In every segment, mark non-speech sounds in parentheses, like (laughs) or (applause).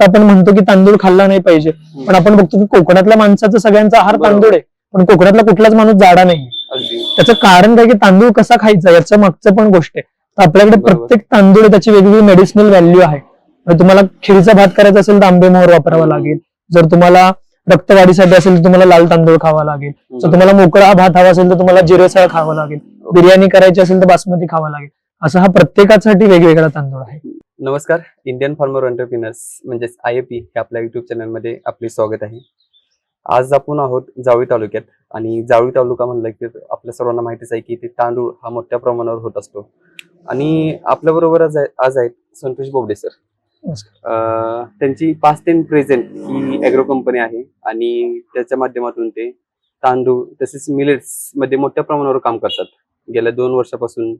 आपण म्हणतो की तांदूळ खाल्ला नाही पाहिजे. पण आपण बघतो की कोकणातल्या माणसाचा सगळ्यांचा आहार. तांदूळ आहे. पण कोकणातला कुठलाच माणूस जाडा नाही. त्याचं कारण काय की तांदूळ कसा खायचा याच्या मागचं पण गोष्ट आहे. तर आपल्याकडे. प्रत्येक तांदूळ त्याची वेगवेगळी मेडिसिनल व्हॅल्यू आहे. तुम्हाला खिरीचा भात करायचा असेल तर आंबे मोहर वापरावा लागेल. जर तुम्हाला रक्तवाढीसाठी असेल तर तुम्हाला लाल तांदूळ खावा लागेल. जर तुम्हाला मोकळा भात हवा असेल तर तुम्हाला जिरेसळ खावा लागेल. बिर्याणी करायची असेल तर बासमती खावा लागेल. असं हा प्रत्येकासाठी वेगवेगळा तांदूळ आहे. नमस्कार. इंडियन फार्मर एंटरप्रिनर्स म्हणजेच आय पी हे आपल्या युट्यूब चॅनलमध्ये आपले स्वागत आहे. आज आपण आहोत जावळी तालुक्यात आणि जावळी तालुका म्हणलं की आपल्या सर्वांना माहितीच आहे की इथे तांदूळ हा मोठ्या प्रमाणावर होत असतो. आणि आपल्या बरोबर आज आज आहेत संतोष बोबडे सर त्यांची पाच टेन प्रेझेंट ही अॅग्रो कंपनी आहे आणि त्याच्या माध्यमातून ते तांदूळ तसेच मिलेट्समध्ये मोठ्या प्रमाणावर काम करतात. गेल्या दोन वर्षापासून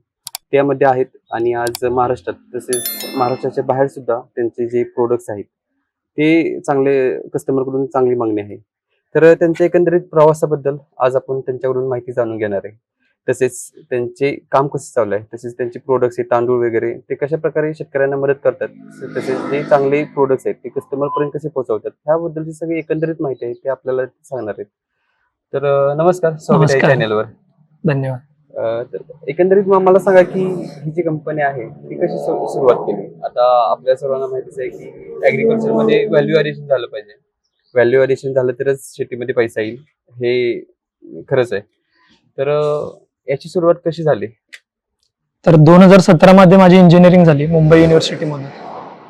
त्यामध्ये आहेत आणि आज महाराष्ट्रात तसेच महाराष्ट्राच्या बाहेर सुद्धा त्यांचे जे प्रोडक्ट्स आहेत ते चांगले कस्टमरकडून चांगली मागणी आहे. तर त्यांच्या एकंदरीत प्रवासाबद्दल आज आपण त्यांच्याकडून माहिती जाणून घेणार आहे. तसेच त्यांचे काम कसं चालू आहे तसेच त्यांचे प्रोडक्ट्स आहेत तांदूळ वगैरे ते कशा प्रकारे शेतकऱ्यांना मदत करतात तसेच जे चांगले प्रोडक्ट्स आहेत ते कस्टमर पर्यंत कसे पोहोचवतात ह्याबद्दलची सगळी एकंदरीत माहिती आहे ते आपल्याला सांगणार आहेत. तर नमस्कार स्वागत आहे. चॅनलवर धन्यवाद. तर एकंदरीत मग मला सांगा की ही जी कंपनी आहे ती कशी सुरुवात केली? आता आपल्या सर्वांना माहितीच आहे की ऍग्रिकल्चरमध्ये व्हॅल्यू ॲडिशन झालं पाहिजे. व्हॅल्यू ॲडिशन झालं तरच शेतीमध्ये पैसा येईल हे खरंच आहे. तर याची सुरुवात कशी झाली? तर दोन हजार सतरा मध्ये माझी इंजिनिअरिंग झाली मुंबई युनिव्हर्सिटीमधून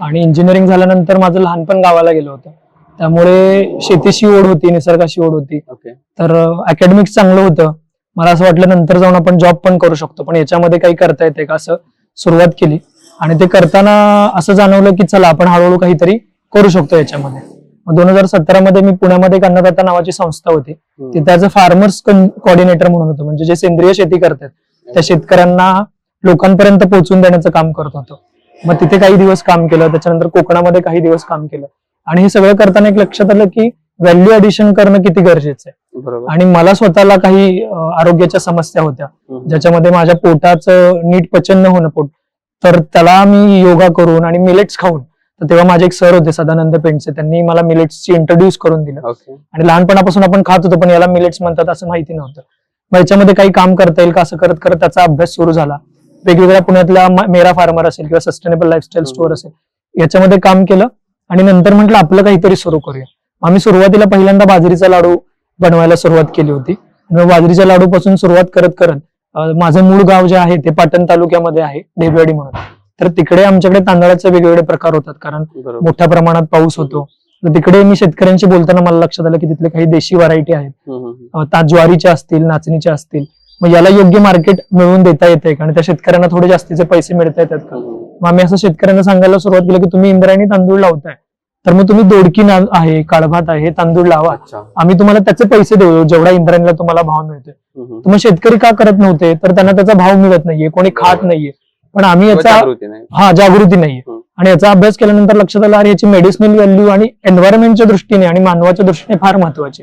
आणि इंजिनिअरिंग झाल्यानंतर माझं लहानपण गावाला गेलं होतं. त्यामुळे शेतीशी ओढ होती निसर्गाशी ओढ होती. ओके तर अकॅडमिक्स चांगलं होतं. मला असं वाटलं नंतर जाऊन आपण जॉब पण करू शकतो. पण याच्यामध्ये काही करता येते का? असं सुरुवात केली. आणि ते करताना असं जाणवलं की चला आपण हळूहळू काहीतरी करू शकतो याच्यामध्ये. मग दोन हजार सतरा मध्ये मी पुण्यामध्ये एक अन्नदाता नावाची संस्था होती. तिथे फार्मर्स कॉर्डिनेटर म्हणून होतो. म्हणजे जे सेंद्रिय शेती करतात त्या शेतकऱ्यांना लोकांपर्यंत पोहोचून देण्याचं काम करत होतो. मग तिथे काही दिवस काम केलं त्याच्यानंतर कोकणामध्ये काही दिवस काम केलं. आणि हे सगळं करताना एक लक्षात आलं की व्हॅल्यू ऍडिशन करणं किती गरजेचं आहे. आणि मला स्वतःला काही आरोग्याच्या समस्या होत्या. ज्याच्यामध्ये माझ्या पोटाचं नीट पचन न होणं पोट. तर त्याला मी योगा करून आणि मिलेट्स खाऊन तर तेव्हा माझे एक सर होते सदानंद पेंडसे. त्यांनी मला मिलेट्सची इंट्रोड्यूस करून दिलं. आणि लहानपणापासून आपण खात होतो पण याला मिलेट्स म्हणतात असं माहिती नव्हतं. मग याच्यामध्ये काही काम करता येईल का असं करत करत त्याचा अभ्यास सुरू झाला. वेगवेगळ्या पुण्यातल्या मेरा फार्मर असेल किंवा सस्टेनेबल लाईफस्टाईल. स्टोअर असेल. याच्यामध्ये काम केलं आणि नंतर म्हटलं आपलं काहीतरी सुरू करूया. आम्ही सुरुवातीला पहिल्यांदा बाजरीचा लाडू बनवायला सुरुवात केली होती. बाजरीच्या लाडू पासून सुरुवात करत करत माझं मूळ गाव जे आहे ते पाटण तालुक्यामध्ये आहे ढेबेवाडी म्हणून. तर तिकडे आमच्याकडे तांदळाचे वेगवेगळे प्रकार होतात कारण मोठ्या प्रमाणात पाऊस होतो. तर तिकडे मी शेतकऱ्यांशी बोलताना मला लक्षात आलं की तिथले काही देशी व्हरायटी आहेत. ज्वारीच्या असतील नाचणीच्या असतील मग याला योग्य मार्केट मिळवून देता येते का? आणि त्या शेतकऱ्यांना थोडे जास्तीचे पैसे मिळता येतात का मग आम्ही असं शेतकऱ्यांना सांगायला सुरुवात केली की तुम्ही इंद्रायणी तांदूळ लावताय. तर मग तुम्ही दोडकी ना आहे काळभात आहे तांदूळ लावा. अच्छा. आम्ही तुम्हाला त्याचे पैसे देऊ जेवढा इंद्रायणीला तुम्हाला भाव मिळतोय. हम्म. तर मग शेतकरी का करत नव्हते तर त्यांना त्याचा भाव मिळत नाहीये कोणी खात नाहीये. पण आम्ही याचा जागृती नाही. हा जागृती नाहीये. हम्म. आणि याचा अभ्यास केल्यानंतर लक्षात आलं अरे याची मेडिसिनल व्हॅल्यू आणि एन्व्हायरमेंटच्या दृष्टीने आणि मानवाच्या दृष्टीने फार महत्वाची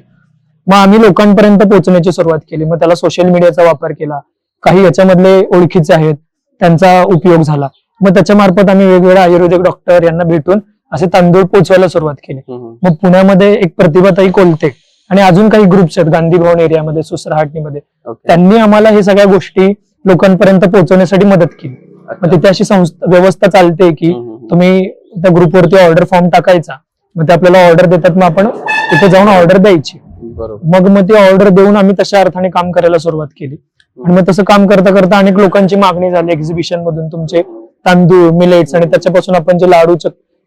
मग आम्ही लोकांपर्यंत पोहोचण्याची सुरुवात केली. मग त्याला सोशल मीडियाचा वापर केला. काही याच्यामधले ओळखीचे आहेत त्यांचा उपयोग झाला. मग त्याच्या मार्फत आम्ही वेगवेगळे आयुर्वेदिक डॉक्टर यांना भेटून असे तांदूळ पोचवायला सुरुवात केली. मग पुण्यामध्ये एक प्रतिभाताई कोलते आणि अजून काही ग्रुप्स आहेत गांधी भवन एरियामध्ये सुसराहाटणीमध्ये त्यांनी आम्हाला हे सगळ्या गोष्टी लोकांपर्यंत पोहोचवण्यासाठी मदत केली. मग. तिथे अशी संस्था व्यवस्था चालते की. तुम्ही त्या ग्रुपवरती ऑर्डर फॉर्म टाकायचा. मग ते आपल्याला ऑर्डर देतात मग आपण तिथे जाऊन ऑर्डर द्यायची. मग मग ती ऑर्डर देऊन आम्ही तशा अर्थाने काम करायला सुरुवात केली. आणि मग तसं काम करता करता अनेक लोकांची मागणी झाली. एक्झिबिशन मधून तुमचे तांदूळ मिलेट्स आणि त्याच्यापासून आपण जे लाडू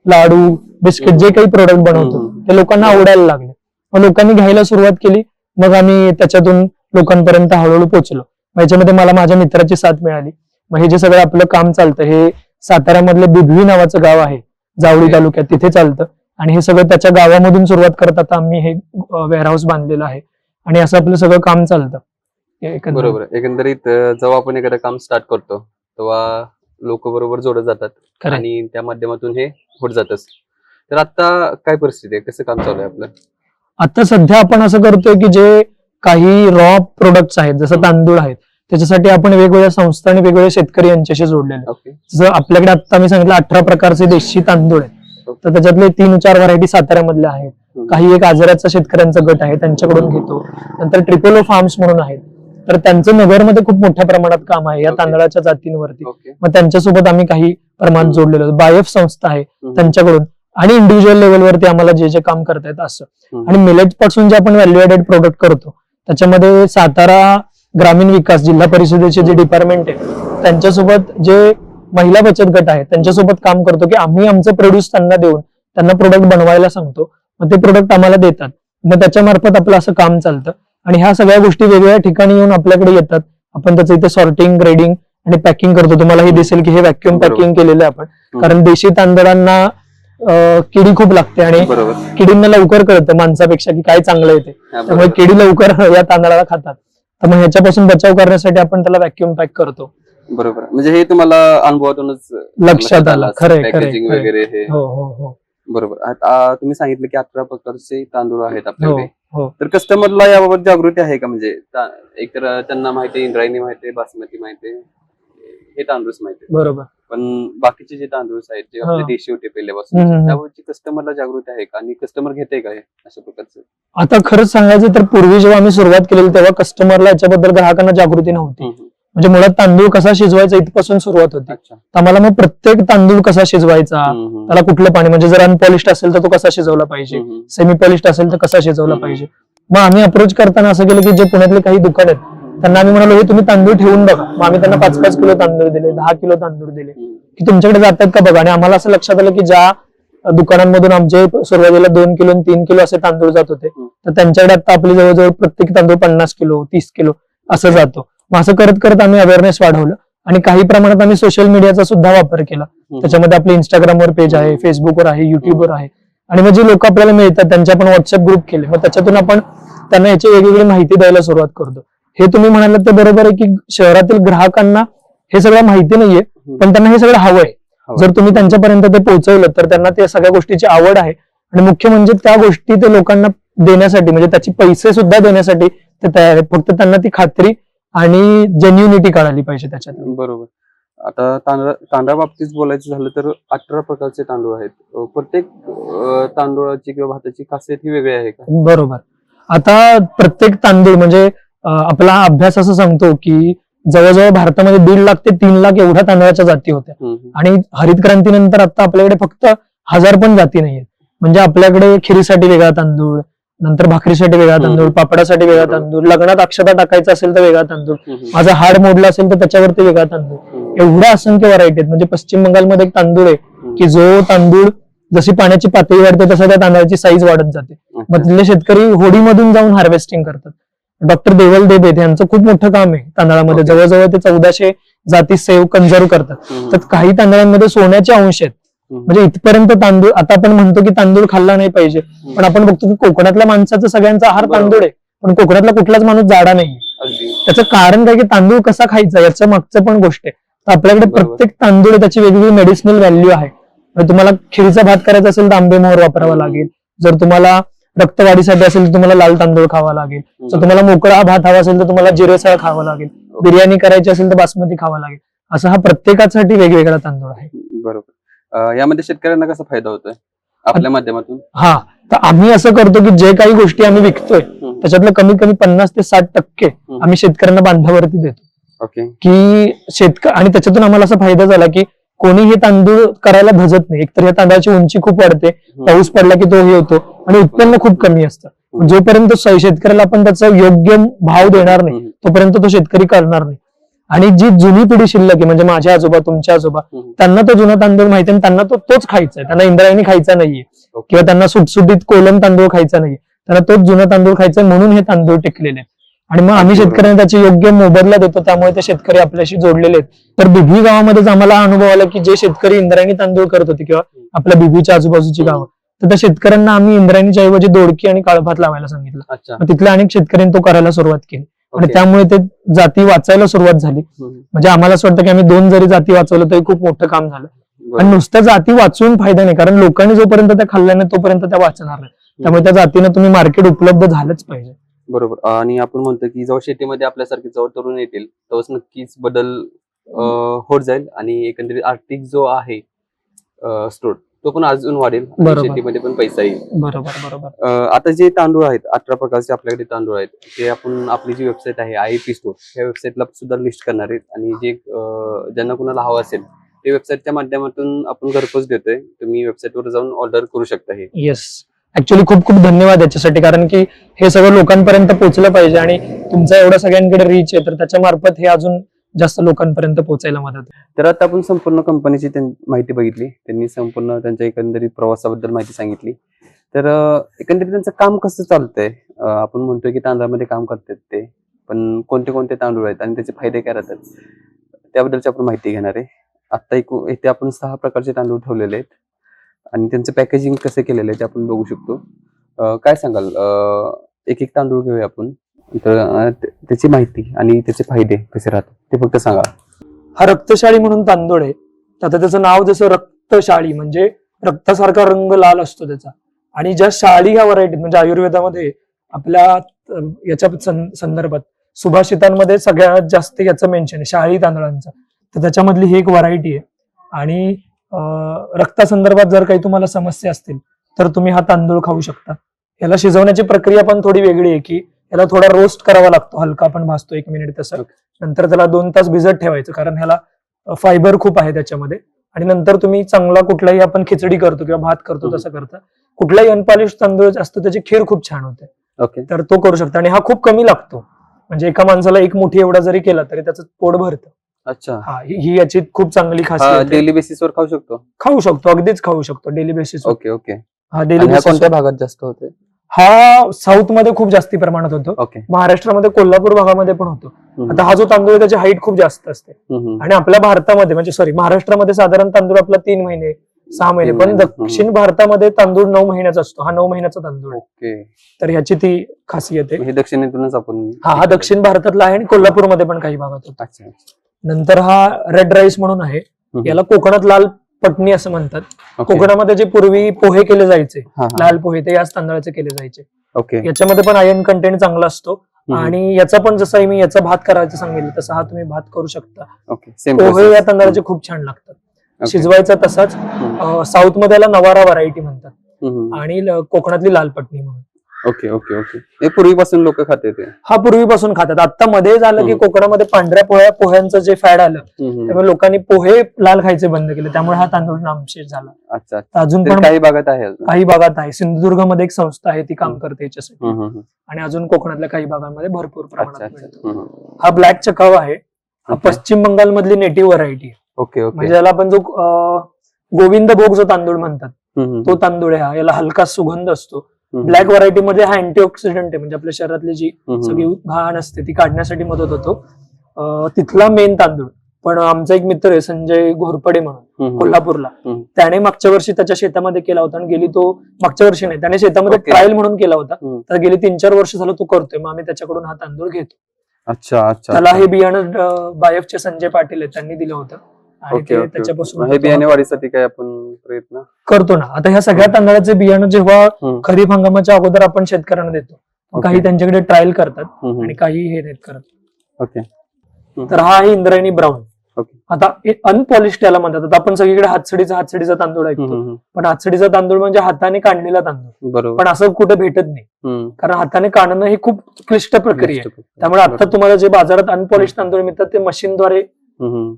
लाडू बिस्किट जे काही प्रोडक्ट बनवतो. ते लोकांना आवडायला लागले. मग लोकांनी घ्यायला सुरुवात केली. मग आम्ही त्याच्यातून लोकांपर्यंत हळूहळू पोहोचलो. याच्यामध्ये मला माझ्या मित्राची साथ मिळाली. मग हे जे सगळं आपलं काम चालतं हे साताऱ्यामधले बिभवी नावाचं गाव आहे जावळी. तालुक्यात तिथे चालतं. आणि हे सगळं त्याच्या गावामधून सुरुवात करत आता आम्ही हे वेअरहाऊस बांधलेलं आहे. आणि असं आपलं सगळं काम चालतं. बरोबर एकंदरीत जेव्हा आपण एखादं काम स्टार्ट करतो तेव्हा लोक बरोबर जोडत जातात. आणि त्या माध्यमातून हे होत जातच तर आता काय परिस्थिती आहे? कसं काम चालू आहे आपलं? आता सध्या आपण असं करतोय की जे काही रॉ प्रोडक्ट्स आहेत जसं तांदूळ आहेत त्याच्यासाठी आपण वेगवेगळ्या संस्था आणि वेगवेगळे शेतकरी यांच्याशी जोडलेले. ओके. जसं आपल्याकडे आता मी सांगितलं अठरा प्रकारचे देशी तांदूळ आहेत. तर त्याच्यातले तीन चार व्हरायटी साताऱ्यामधल्या आहेत. काही एक आजाराचा शेतकऱ्यांचा गट आहे त्यांच्याकडून घेतो. नंतर ट्रिपोलो फार्म्स म्हणून आहेत. तर त्यांचं नगरमध्ये खूप मोठ्या प्रमाणात काम आहे या Okay. तांदळाच्या जातींवरती. मग त्यांच्यासोबत आम्ही काही प्रमाणात हम्म. जोडलेलो. बायफ संस्था आहे. त्यांच्याकडून आणि इंडिव्हिज्युअल लेवलवरती आम्हाला जे जे काम करता येतं असं. आणि मिलेटपासून जे आपण व्हॅल्यू ऍडेड प्रोडक्ट करतो त्याच्यामध्ये सातारा ग्रामीण विकास जिल्हा परिषदेचे जे डिपार्टमेंट आहे त्यांच्यासोबत जे महिला बचत गट आहे त्यांच्यासोबत काम करतो की आम्ही आमचं प्रोड्यूस त्यांना देऊन त्यांना प्रोडक्ट बनवायला सांगतो मग ते प्रोडक्ट आम्हाला देतात मग त्याच्या मार्फत आपलं असं काम चालतं आणि ह्या सगळ्या गोष्टी वेगवेगळ्या ठिकाणी येऊन आपल्याकडे येतात आपण त्याचं इथे सॉर्टिंग ग्रेडिंग आणि पॅकिंग करतो. तुम्हाला हे दिसेल की हे व्हॅक्युम. पॅकिंग केलेलं आहे आपण. कारण देशी तांदळांना किडी खूप लागते आणि किडींना लवकर कळतं माणसापेक्षा की काय चांगलं येते त्यामुळे. किडी लवकर (laughs) या तांदळाला खातात. तर मग ह्याच्यापासून बचाव करण्यासाठी आपण त्याला व्हॅक्युम पॅक करतो. बरोबर. म्हणजे हे तुम्हाला अनुभवातूनच लक्षात आलं. खरंय. वगैरे हे. हो हो बरोबर. आता तुम्ही सांगितलं की अठरा प्रकारचे तांदूळ आहेत आपल्याकडे. तर कस्टमरला याबाबत जागृती आहे का? म्हणजे एकतर त्यांना माहिती इंद्रायणी माहिती बासमती माहिती हे तांदूळच माहिती बरोबर पण बाकीचे जे तांदूळ आहेत जे आपले हा. देशी होते हम्म, पहिल्यापासून हम्म. त्यावरची कस्टमरला जागृती आहे का आणि कस्टमर घेते का हे अशा प्रकारचं आता खरंच सांगायचं तर पूर्वी जेव्हा आम्ही सुरुवात केलेली तेव्हा कस्टमरला याच्याबद्दल ग्राहकांना जागृती नव्हती. म्हणजे मुळात तांदूळ कसा शिजवायचा इथपासून सुरुवात होती अच्छा तर आम्हाला मग प्रत्येक तांदूळ कसा शिजवायचा हम्म, हम्म. त्याला कुठलं पाणी म्हणजे जर अनपॉलिश असेल तर तो कसा शिजवला पाहिजे हम्म, हम्म. सेमी पॉलिश असेल तर कसा शिजवला हम्म. पाहिजे मग आम्ही अप्रोच करताना असं केलं की जे पुण्यातले काही दुकान आहेत त्यांना आम्ही म्हणालो हे तुम्ही तांदूळ ठेवून बघा. मग आम्ही त्यांना पाच पाच किलो तांदूळ दिले दहा किलो तांदूळ दिले. की तुमच्याकडे जातात का बघा? आणि आम्हाला असं लक्षात आलं की ज्या दुकानांमधून आमचे सुरुवातीला दोन किलो आणि तीन किलो असे तांदूळ जात होते. तर त्यांच्याकडे आता आपली जवळजवळ प्रत्येक तांदूळ पन्नास किलो तीस किलो असं जातो. मग असं करत करत आम्ही अवेअरनेस वाढवलं आणि काही प्रमाणात आम्ही सोशल मीडियाचा सुद्धा वापर केला. त्याच्यामध्ये आपले इंस्टाग्रामवर पेज आहे फेसबुकवर आहे युट्यूबवर आहे. आणि मग जे लोक आपल्याला मिळतात त्यांचे आपण व्हॉट्सअप ग्रुप केले. मग त्याच्यातून आपण त्यांना याची वेगवेगळी माहिती द्यायला सुरुवात करतो. हे तुम्ही म्हणालात ते बरोबर आहे की शहरातील ग्राहकांना हे सगळं माहिती नाहीये पण त्यांना हे सगळं हवंय. जर तुम्ही त्यांच्यापर्यंत ते पोहोचवलं तर त्यांना त्या सगळ्या गोष्टीची आवड आहे. आणि मुख्य म्हणजे त्या गोष्टी ते लोकांना देण्यासाठी म्हणजे त्याची पैसे सुद्धा देण्यासाठी ते तयार आहेत. फक्त त्यांना ती खात्री आणि जेन्युनिटी कळाली पाहिजे त्याच्यात बरोबर. आता तांदळा तांदळा बाबतीत बोलायचं झालं तर अठरा प्रकारचे तांदूळ आहेत. प्रत्येक तांदूळाची किंवा भाताची खासियत ही वेगळी आहे का? बरोबर. आता प्रत्येक तांदूळ म्हणजे आपला अभ्यास असं सांगतो की जवळजवळ भारतामध्ये दीड लाख ते तीन लाख एवढ्या तांदळाच्या जाती होत्या. आणि हरित क्रांतीनंतर आता आपल्याकडे फक्त हजार पण जाती नाहीयेत म्हणजे आपल्याकडे खिरीसाठी वेगळा तांदूळ नंतर भाकरीसाठी वेगळा. तांदूळ पापडासाठी वेगळा. तांदूळ लग्नात अक्षता टाकायचा असेल तर वेगळा तांदूळ. माझा हाड मोडला असेल तर त्याच्यावरती वेगळा तांदूळ एवढा असंख्य व्हरायटी आहेत म्हणजे पश्चिम बंगालमध्ये एक तांदूळ आहे. की जो तांदूळ जशी पाण्याची पातळी वाढते तसं त्या तांदळाची साईज वाढत जाते मग. तिथले शेतकरी होडीमधून जाऊन हार्वेस्टिंग करतात डॉक्टर देवल देबेत यांचं खूप मोठं काम आहे तांदळामध्ये. जवळजवळ ते चौदाशे जाती सेव्ह कन्झर्व करतात. तर काही तांदळांमध्ये सोन्याचे अंश आहेत. म्हणजे इथपर्यंत तांदूळ आता आपण म्हणतो की तांदूळ खाल्ला नाही पाहिजे. पण आपण बघतो की कोकणातल्या माणसाचा सगळ्यांचा आहार. तांदूळ आहे. पण कोकणातला कुठलाच माणूस जाडा अगदी. त्याचं कारण काय की तांदूळ कसा खायचा याचं मागचं पण गोष्ट आहे. तर आपल्याकडे. प्रत्येक तांदूळ आहे, त्याची वेगवेगळी मेडिसिनल व्हॅल्यू आहे. म्हणजे तुम्हाला खिरीचा भात करायचा असेल तर आंबे मोहर वापरावा. लागेल. जर तुम्हाला रक्तवाढीसाठी असेल तर तुम्हाला लाल तांदूळ खावा लागेल. जर तुम्हाला मोकळा भात हवा असेल तर तुम्हाला जिरेसळ खावा लागेल. बिर्याणी करायची असेल तर बासमती खावा लागेल. असं हा प्रत्येकासाठी वेगवेगळा तांदूळ आहे. बरोबर. यामध्ये शेतकऱ्यांना कसा फायदा होतोय? आपल्या माध्यमातून? हा. तर आम्ही असं करतो की जे काही गोष्टी आम्ही विकतोय. त्याच्यातलं कमीत कमी पन्नास ते साठ टक्के आम्ही शेतकऱ्यांना बांधावरती देतो. ओके. की शेतक आणि त्याच्यातून आम्हाला असा फायदा झाला की कोणी हे तांदूळ करायला धजत नाही. एकतर या तांदळाची उंची खूप वाढते पाऊस पडला की तो हे होतो. आणि उत्पन्न खूप कमी असतं. जोपर्यंत शेतकऱ्याला आपण त्याचा योग्य भाव देणार नाही तोपर्यंत तो शेतकरी करणार नाही. आणि जी जुनी पिढी शिल्लक आहे म्हणजे माझ्या आजोबा तुमच्या आजोबा. त्यांना तो जुना तांदूळ माहिती आहे आणि त्यांना तो तोच खायचा आहे. त्यांना इंद्रायणी खायचा नाहीये. किंवा त्यांना सुटसुटीत कोलम तांदूळ खायचा नाहीये. त्यांना तोच जुना तांदूळ खायचा आहे म्हणून हे तांदूळ टिकलेले आणि मग आम्ही. शेतकऱ्यांना त्याचे योग्य मोबदला देतो त्यामुळे ते शेतकरी आपल्याशी जोडलेले आहेत. तर बिभी गावामध्येच आम्हाला अनुभव आला की जे शेतकरी इंद्रायणी तांदूळ करत होते किंवा आपल्या बिभीच्या आजूबाजूची गावं. तर त्या शेतकऱ्यांना आम्ही इंद्रायणीच्या ऐवजी दोडकी आणि काळभात लावायला सांगितलं. तिथल्या अनेक शेतकऱ्यांनी तो करायला सुरुवात केली. आणि. त्यामुळे ते जाती वाचायला सुरुवात झाली. म्हणजे आम्हाला असं वाटतं की आम्ही दोन जरी जाती वाचवलं तरी खूप मोठं काम झालं. आणि. नुसत्या जाती वाचवून फायदा नाही कारण लोकांनी जोपर्यंत त्या खाल्ल्या नाही तोपर्यंत त्या वाचणार नाही. त्यामुळे त्या जातीनं तुम्ही मार्केट उपलब्ध झालंच पाहिजे. बरोबर. आणि आपण म्हणतो की जेव्हा शेतीमध्ये आपल्यासारखे जेव्हा तरुण येतील तेव्हाच नक्कीच बदल होत जाईल आणि एकंदरीत आर्थिक जो आहे स्रोत तो पण अजून वाढेल. बरोबर. शेतीमध्ये पण पैसा येईल. बरोबर बरोबर. अं, आता जे तांदूळ आहेत अठरा प्रकारचे आपल्याकडे तांदूळ आहेत ते आपण आपली जी वेबसाईट आहे आय पी स्टोर त्या वेबसाईटला सुद्धा लिस्ट करणार आहेत. आणि जे अं, ज्यांना कुणाला हवं असेल ते वेबसाईटच्या माध्यमातून आपण घरपोच देतोय. तुम्ही वेबसाईटवर जाऊन ऑर्डर करू शकता हे. येस ऍक्च्युली खूप खूप धन्यवाद याच्यासाठी. कारण की हे सगळं लोकांपर्यंत पोहोचलं पाहिजे आणि तुमचा एवढा सगळ्यांकडे रीच आहे तर त्याच्या मार्फत हे अजून जास्त लोकांपर्यंत पोहोचायला मदत तर आता आपण संपूर्ण कंपनीची माहिती बघितली. त्यांनी संपूर्ण त्यांच्या एकंदरीत प्रवासाबद्दल माहिती सांगितली. तर एकंदरीत त्यांचं काम कसं चालतंय? आपण म्हणतोय की तांदळामध्ये काम करतात ते. पण कोणते कोणते तांदूळ आहेत आणि त्याचे फायदे काय राहतात? त्याबद्दलची आपण माहिती घेणार आहे. आता एक इथे आपण सहा प्रकारचे तांदूळ ठेवलेले आहेत. आणि त्यांचं पॅकेजिंग कसं केलेलं आहे ते आपण बघू शकतो. काय सांगाल? एक एक तांदूळ घेऊया आपण. तर अं, त्याची माहिती आणि त्याचे फायदे कसे राहतात ते फक्त सांगा. हा रक्तशाळी म्हणून तांदूळ आहे. तर आता त्याचं नाव जसं रक्तशाळी म्हणजे रक्तासारखा रंग लाल असतो त्याचा. आणि ज्या शाळी ह्या व्हरायटी म्हणजे आयुर्वेदामध्ये आपल्या अं, याच्या सं- संदर्भात सुभाषितांमध्ये सगळ्यात जास्त याचं मेन्शन आहे शाळी तांदळांचं. तर त्याच्यामधली ही एक व्हरायटी आहे. आणि अं, रक्तासंदर्भात जर काही तुम्हाला समस्या असतील तर तुम्ही हा तांदूळ खाऊ शकता. याला शिजवण्याची प्रक्रिया पण थोडी वेगळी आहे की याला थोडा रोस्ट करावा लागतो हलका आपण भाजतो एक मिनिट तसं. नंतर त्याला दोन तास भिजत ठेवायचं कारण ह्याला फायबर खूप आहे त्याच्यामध्ये. आणि नंतर तुम्ही चांगला कुठलाही आपण खिचडी करतो किंवा भात करतो. तसं करता. कुठलाही अनपॉलिश तांदूळ असतो त्याची खीर खूप छान होते. ओके तर तो करू शकता. आणि हा खूप कमी लागतो. म्हणजे एका माणसाला एक मुठी एवढा जरी केला तरी त्याचं पोट भरतं. अच्छा. हा ही याची खूप चांगली खासियत आहे. डेली बेसिसवर खाऊ शकतो? खाऊ शकतो अगदीच खाऊ शकतो डेली बेसिस ओके ओके हा डेली कोणत्या भागात जास्त होते? हा साऊथमध्ये खूप जास्ती प्रमाणात होतो. ओके महाराष्ट्रामध्ये कोल्हापूर भागामध्ये पण होतो. आता हा जो तांदूळ आहे त्याची हाईट खूप जास्त असते. आणि आपल्या भारतामध्ये म्हणजे सॉरी महाराष्ट्रामध्ये साधारण तांदूळ आपला तीन महिने सहा महिने तीन पण महिने, दक्षिण भारतामध्ये तांदूळ नऊ महिन्याचा असतो. हा नऊ महिन्याचा तांदूळ आहे. ओके तर ह्याची ती खासियत आहे. हे दक्षिणेतूनच आपण हा हा दक्षिण भारतातला आहे आणि कोल्हापूरमध्ये पण काही भागात होतो. अच्छा नंतर हा रेड राईस म्हणून आहे. याला कोकणात लाल पटणी असं म्हणतात. कोकणामध्ये जे पूर्वी पोहे केले जायचे. लाल पोहे ते याच तांदळाचे केले जायचे. ओके याच्यामध्ये पण आयर्न कंटेंट चांगला असतो. आणि याचा पण जसं मी याचा भात करायचं सांगितलं तसं हा तुम्ही भात करू शकता. पोहे या तांदळाचे खूप छान लागतात. शिजवायचा तसाच. साऊथमध्ये याला नवारा व्हरायटी म्हणतात. आणि कोकणातली लाल पटणी म्हणून ओके ओके ओके हे पूर्वीपासून लोक खाते ते हा पूर्वीपासून खातात आता मध्ये झालं की. कोकणामध्ये पांढऱ्या पोह्या पोह्यांचं जे फॅड आलं. त्यामुळे लोकांनी पोहे लाल खायचे बंद केले त्यामुळे हा तांदूळ नामशेष झाला अच्छा तर अजून पण काही भागात आहे. काही भागात आहे सिंधुदुर्गमध्ये एक संस्था आहे ती काम. करते याच्यासाठी. आणि अजून कोकणातल्या काही भागांमध्ये भरपूर प्रमाणात. हा ब्लॅक चकाव आहे हा. पश्चिम बंगाल मधली नेटिव्ह व्हरायटी आहे ओके ओके म्हणजे याला आपण जो गोविंद भोग जो तांदूळ म्हणतात. तो तांदूळ आहे हा याला हलका सुगंध असतो ब्लॅक व्हरायटी मध्ये हा अँटीऑक्सिडंट आहे म्हणजे आपल्या शरीरातली जी सगळी घाण असते ती काढण्यासाठी मदत होतो. तिथला मेन तांदूळ. पण आमचा एक मित्र आहे संजय घोरपडे म्हणून कोल्हापूरला. त्याने मागच्या वर्षी त्याच्या शेतामध्ये केला होता आणि गेली तो मागच्या वर्षी नाही त्याने शेतामध्ये. ट्रायल म्हणून केला होता. तर गेली तीन चार वर्ष झालं तो करतोय मग आम्ही त्याच्याकडून हा तांदूळ घेतो. अच्छा अच्छा त्याला. हे बियाणं बायफचे संजय पाटील आहेत त्यांनी दिलं होतं. आणि ओके ते ओके त्याच्यापासून हे बियाणे वाढीसाठी काय आपण प्रयत्न करतो ना आता ह्या सगळ्या तांदळाचे बियाणं जेव्हा हम्म. खरीप हंगामाच्या अगोदर आपण शेतकऱ्यांना देतो मग ओके. काही त्यांच्याकडे ट्रायल करतात हम्म, हम्म. आणि काही हे नाहीत करत ओके तर हा आहे इंद्रायणी ब्राऊन ओके. आता अनपॉलिश त्याला म्हणतात आता आपण सगळीकडे हातसडीचा हातसडीचा तांदूळ हम्म, ऐकतो हम्म, हम्म. पण हातसडीचा तांदूळ म्हणजे हाताने काढलेला तांदूळ बरोबर पण असं कुठे भेटत नाही हम्म. कारण हाताने काढणं ही खूप क्लिष्ट प्रक्रिया आहे. त्यामुळे आता तुम्हाला जे बाजारात अनपॉलिश तांदूळ मिळतात ते मशीनद्वारे हम्म, हम्म.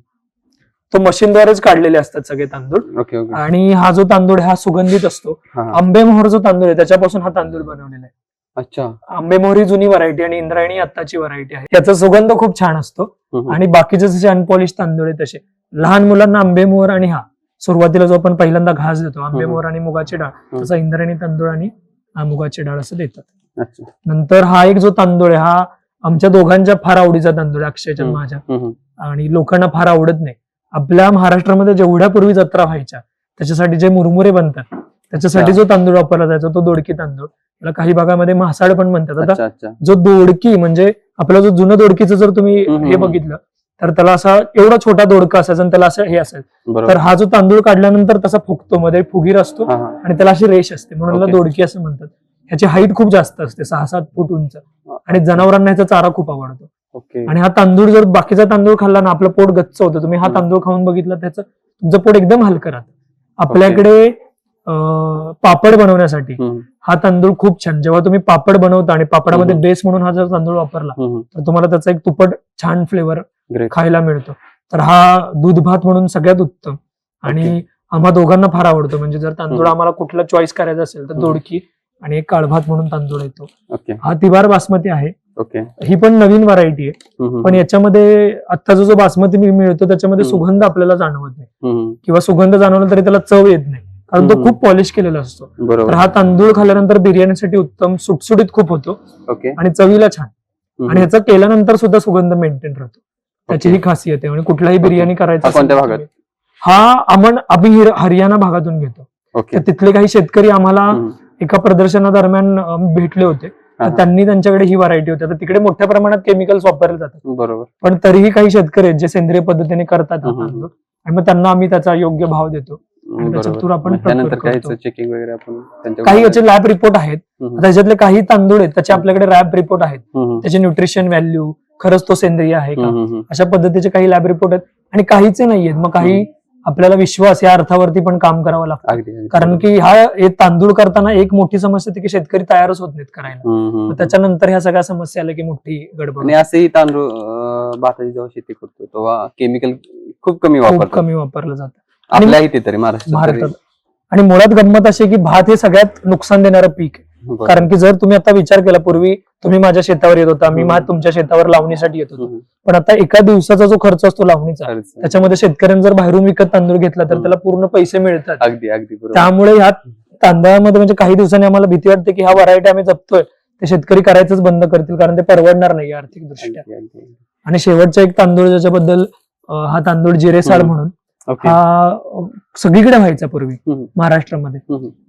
तो मशीनद्वारेच काढलेले असतात सगळे तांदूळ. Okay okay. आणि हा जो तांदूळ आहे हा सुगंधित असतो. हा. आंबेमोहर जो तांदूळ आहे त्याच्यापासून हा तांदूळ बनवलेला आहे. अच्छा. आंबेमोहर ही जुनी व्हरायटी आणि इंद्रायणी आत्ताची व्हरायटी आहे. याचा सुगंध खूप छान असतो. हम्म, आणि बाकीचे जसे अनपॉलिश तांदूळ आहे तसे. लहान मुलांना आंबेमोहर आणि हा. सुरुवातीला जो आपण पहिल्यांदा घास देतो आंबेमोहर आणि मुगाची डाळ तसा इंद्रायणी तांदूळ आणि हा मुगाची डाळ असं देतात. अच्छा. नंतर हा एक जो तांदूळ आहे हा आमच्या दोघांच्या फार आवडीचा तांदूळ आहे अक्षयच्या आणि हम्म. माझ्या. हम्म. आणि लोकांना फार आवडत नाही. आपल्या महाराष्ट्रामध्ये जेवढ्या पूर्वी जत्रा व्हायच्या त्याच्यासाठी जे मुरमुरे बनतात त्याच्यासाठी. जो तांदूळ वापरला जायचा तो दोडकी तांदूळ. त्याला काही भागामध्ये मासाड पण म्हणतात. आता जो दोडकी म्हणजे आपला जो जुनं दोडकीचं जर तुम्ही हे. बघितलं तर त्याला असा एवढा छोटा दोडका असायचा आणि त्याला असं हे असायचं. बरोबर. तर हा जो तांदूळ काढल्यानंतर तसा फुगतो मध्ये फुगीर असतो. आणि त्याला अशी रेष असते. म्हणून त्याला. दोडकी असं म्हणतात. ह्याची हाईट खूप जास्त असते सहा सात फूट उंच. आणि जनावरांना ह्याचा चारा खूप आवडतो. आणि हा तांदूळ जर बाकीचा तांदूळ खाल्ला ना आपलं पोट गच्च होतं. तुम्ही हा. तांदूळ खाऊन बघितला त्याचं तुमचं पोट एकदम हलकं राहतं. आपल्याकडे पापड बनवण्यासाठी हा तांदूळ खूप छान. जेव्हा तुम्ही पापड बनवता आणि पापडामध्ये. बेस म्हणून हा जर तांदूळ वापरला तर तुम्हाला त्याचा एक तुपट छान फ्लेवर. खायला मिळतो. तर हा दूध भात म्हणून सगळ्यात उत्तम. आणि. आम्हा दोघांना फार आवडतो. म्हणजे जर तांदूळ. आम्हाला कुठला चॉईस करायचा असेल तर. दोडकी आणि एक काळभात म्हणून तांदूळ येतो. हा तिबार बासमती आहे. ओके. ही पण नवीन व्हरायटी आहे. पण याच्यामध्ये आत्ताचा जो बासमती मी- मिळतो त्याच्यामध्ये हम्म. सुगंध आपल्याला जाणवत नाही. किंवा सुगंध जाणवला तरी त्याला चव येत नाही. कारण तो हम्म. खूप पॉलिश केलेला असतो. तर बरोबर हा तांदूळ खाल्ल्यानंतर बिर्याणीसाठी उत्तम सुटसुटीत खूप होतो. ओके. आणि चवीला छान. आणि ह्याचा केल्यानंतर सुद्धा सुगंध मेंटेन राहतो. त्याची ही खासियत आहे. आणि कुठलाही. बिर्याणी करायचं हा कोणत्या तर भागात? हा आपण आम्ही हिर- हरियाणा भागातून घेतो. ओके. तर तिथले काही शेतकरी आम्हाला एका प्रदर्शनादरम्यान अं, भेटले होते. तर. त्यांनी त्यांच्याकडे ही व्हरायटी होती. तर तिकडे मोठ्या प्रमाणात केमिकल्स वापरले जातात. बरोबर. पण तरीही काही शेतकरी आहेत जे सेंद्रिय पद्धतीने करतात आणि मग त्यांना आम्ही त्याचा योग्य भाव देतो. आपण. चेकिंग वगैरे आपण काही याचे लॅब रिपोर्ट आहेत. हम्म, आता ह्याच्यातले काही तांदूळ आहेत त्याचे आपल्याकडे लॅब रिपोर्ट आहेत. त्याचे न्यूट्रिशन व्हॅल्यू खरंच तो सेंद्रिय आहे का? अशा पद्धतीचे काही लॅब रिपोर्ट आहेत. आणि काहीचे नाहीयेत. मग काही आपल्याला विश्वास या अर्थावरती पण काम करावं लागतं. कारण की हा हे तांदूळ करताना एक मोठी समस्या ती की शेतकरी तयारच होत नाहीत करायला. त्याच्यानंतर ह्या सगळ्या समस्या आल्या की मोठी गडबड. आणि असंही तांदूळ भाताची जेव्हा शेती करतो तेव्हा केमिकल खूप कमी खूप वापरतो कमी वापरलं जातं. आणि आपल्या इथे तरी महाराष्ट्रात तरी. भारतात आणि मुळात गंमत अशी की भात हे सगळ्यात नुकसान देणारं पीक. कारण की जर तुम्ही आता विचार केला पूर्वी तुम्ही माझ्या शेतावर येत होता मी तुमच्या शेतावर लावणीसाठी येत होतो पण आता एका दिवसाचा जो खर्च असतो लावणीचा. त्याच्यामध्ये शेतकऱ्यांनी जर बाहेरून विकत तांदूळ घेतला तर. त्याला पूर्ण पैसे मिळतात अगदी अगदी त्यामुळे ह्या तांदळामध्ये म्हणजे काही दिवसांनी आम्हाला भीती वाटते की हा व्हरायटी आम्ही जपतोय ते शेतकरी करायचंच बंद करतील कारण ते परवडणार नाही आर्थिक दृष्ट्या. आणि शेवटचा एक तांदूळ ज्याच्याबद्दल हा तांदूळ जिरेसाळ. म्हणून हा सगळीकडे व्हायचा पूर्वी महाराष्ट्रामध्ये.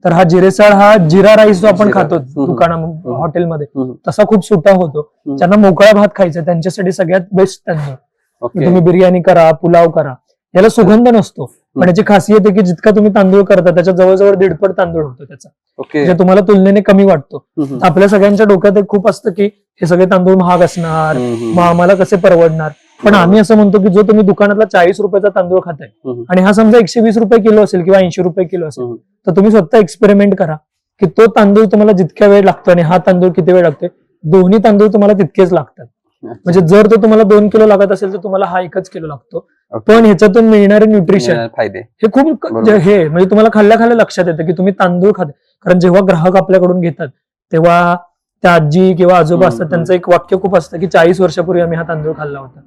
तर हा जिरेसाळ हा जिरा राईस जो आपण खातो. दुकाना हॉटेलमध्ये तसा खूप सुटा होतो. ज्यांना मोकळा भात खायचा त्यांच्यासाठी सगळ्यात बेस्ट तांदूळ ओके तुम्ही बिर्याणी करा पुलाव करा. याला सुगंध नसतो. पण याची खासियत आहे की जितका तुम्ही तांदूळ करता त्याच्या जवळजवळ दीडपट तांदूळ होतो त्याचा. जे तुम्हाला तुलनेने कमी वाटतो. आपल्या सगळ्यांच्या डोक्यात एक खूप असतं की हे सगळे तांदूळ महाग असणार मग आम्हाला कसे परवडणार? पण आम्ही असं म्हणतो की जो तुम्ही दुकानातला चाळीस रुपयाचा तांदूळ खाताय. आणि हा समजा एकशे वीस रुपये किलो असेल किंवा ऐंशी रुपये किलो असेल. तर तुम्ही स्वतः एक्सपेरिमेंट करा की तो तांदूळ तुम्हाला जितक्या वेळ लागतो आणि हा तांदूळ किती वेळ लागतोय दोन्ही तांदूळ तुम्हाला तितकेच लागतात म्हणजे जर तो तुम्हाला दोन किलो लागत असेल तर तुम्हाला हा एकच किलो लागतो. पण ह्याच्यातून मिळणारे न्यूट्रिशन फायदे हे खूप हे म्हणजे तुम्हाला खाल्ल्या खाल्ल्या लक्षात येतं की तुम्ही तांदूळ खात कारण जेव्हा ग्राहक आपल्याकडून घेतात तेव्हा त्या आजी किंवा आजोबा असतात. त्यांचं एक वाक्य खूप असतं की चाळीस वर्षापूर्वी आम्ही हा तांदूळ खाल्ला होता.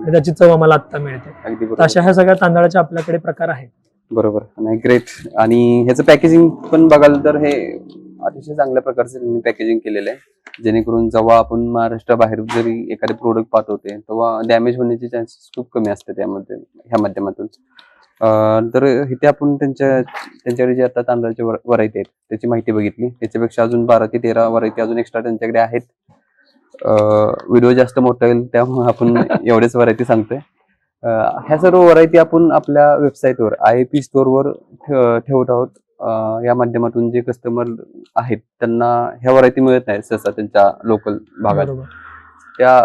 आणि त्याची चव आम्हाला आता मिळते. तर अशा ह्या सगळ्या तांदळाचे आपल्याकडे प्रकार आहेत. बरोबर. नाही ग्रेट आणि ह्याचं पॅकेजिंग पण बघाल तर हे अतिशय चांगल्या प्रकारचं त्यांनी पॅकेजिंग केलेलं आहे. जेणेकरून जेव्हा आपण महाराष्ट्राबाहेर जरी एखादे प्रोडक्ट पाठवते तेव्हा डॅमेज होण्याचे चान्सेस खूप कमी असतात त्यामध्ये ह्या माध्यमातून. तर इथे आपण त्यांच्या त्यांच्याकडे जे आता तांदळाचे व्हरायटी आहेत त्याची माहिती बघितली. त्याच्यापेक्षा अजून बारा ते तेरा व्हरायटी अजून एक्स्ट्रा त्यांच्याकडे आहेत. व्हिडिओ जास्त मोठा होईल त्यामुळे आपण (laughs) एवढेच व्हरायटी सांगतोय. ह्या सर्व व्हरायटी आपण आपल्या वेबसाईटवर आय पी स्टोअरवर ठेवत आहोत. या माध्यमातून जे कस्टमर आहेत त्यांना ह्या व्हरायटी मिळत नाही सहसा त्यांच्या लोकल भागात. त्या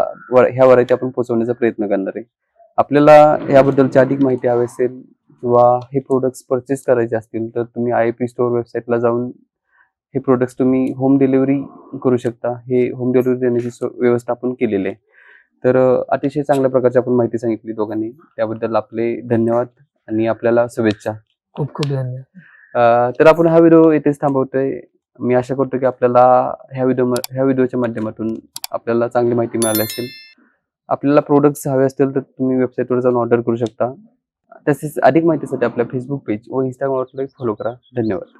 ह्या व्हरायटी आपण पोहोचवण्याचा प्रयत्न करणार आहे. आपल्याला याबद्दलची अधिक माहिती हवी असेल किंवा हे प्रोडक्ट्स परचेस करायचे असतील तर तुम्ही आय पी स्टोअर वेबसाईटला जाऊन हे प्रोडक्ट्स तुम्ही होम डिलिव्हरी करू शकता. हे होम डिलिव्हरी देण्याची व्यवस्था आपण केलेली आहे. तर अतिशय चांगल्या प्रकारची आपण माहिती सांगितली दोघांनी. त्याबद्दल आपले धन्यवाद आणि आपल्याला शुभेच्छा. खूप खूप धन्यवाद. तर आपण हा व्हिडिओ इथेच थांबवतोय. मी आशा करतो की आपल्याला ह्या व्हिडिओ ह्या व्हिडिओच्या माध्यमातून आपल्याला चांगली माहिती मिळाली असेल. आपल्याला प्रोडक्ट्स हवे असतील तर तुम्ही वेबसाईटवर जाऊन ऑर्डर करू शकता. तसेच अधिक माहितीसाठी आपल्या फेसबुक पेज व इंस्टाग्रामवर फॉलो करा. धन्यवाद.